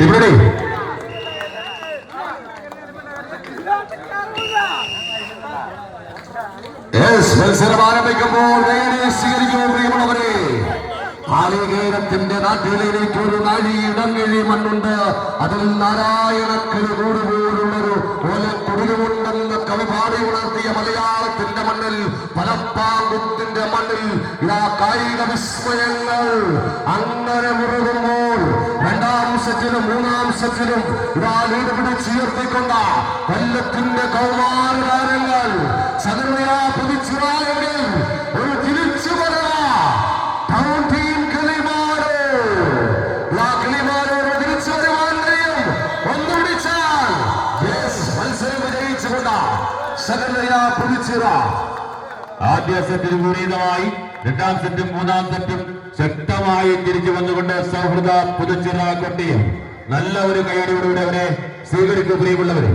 ഇവിടെ. മത്സരം ആരംഭിക്കുമ്പോൾ സ്വീകരിക്കുമോ പ്രിയമുള്ളവരെ ആലികേരത്തിന്റെ നാട്ടിലേക്ക് ഒരു നാഴി ഇടങ്ങഴി മണ്ണുണ്ട്. അതിൽ നാരായണക്കിന് കൂടുപോലുള്ളൊരു ഓലക്കുടിലുമുണ്ടെന്ന് കവി പാടി ഉണർത്തിയ മലയാളത്തിന്റെ മണ്ണിൽ പലപ്പാകുത്തിന്റെ മണ്ണിൽ ഇതാ കായിക വിസ്മയങ്ങൾ രണ്ടാം സെറ്റിലും മൂന്നാം സെറ്റിലും ഇതാ ലീഡ് പിടിച്ചുയർത്തിക്കൊണ്ട കൊല്ലത്തിന്റെ കൗമാര താരങ്ങൾ പുതിച്ചുറായെങ്കിൽ ഒരു തിരിച്ചു സകലയ ആദ്യ സെറ്റിൽ വിപരീതമായി രണ്ടാം സെറ്റും മൂന്നാം സെറ്റും ശക്തമായി തിരിച്ചു വന്നുകൊണ്ട് സൗഹൃദ പുതുച്ചിറ കൊട്ടിയും നല്ല ഒരു കയ്യടിയോടുകൂടി അവരെ സ്വീകരിക്കൂ പ്രിയമുള്ളവരെ.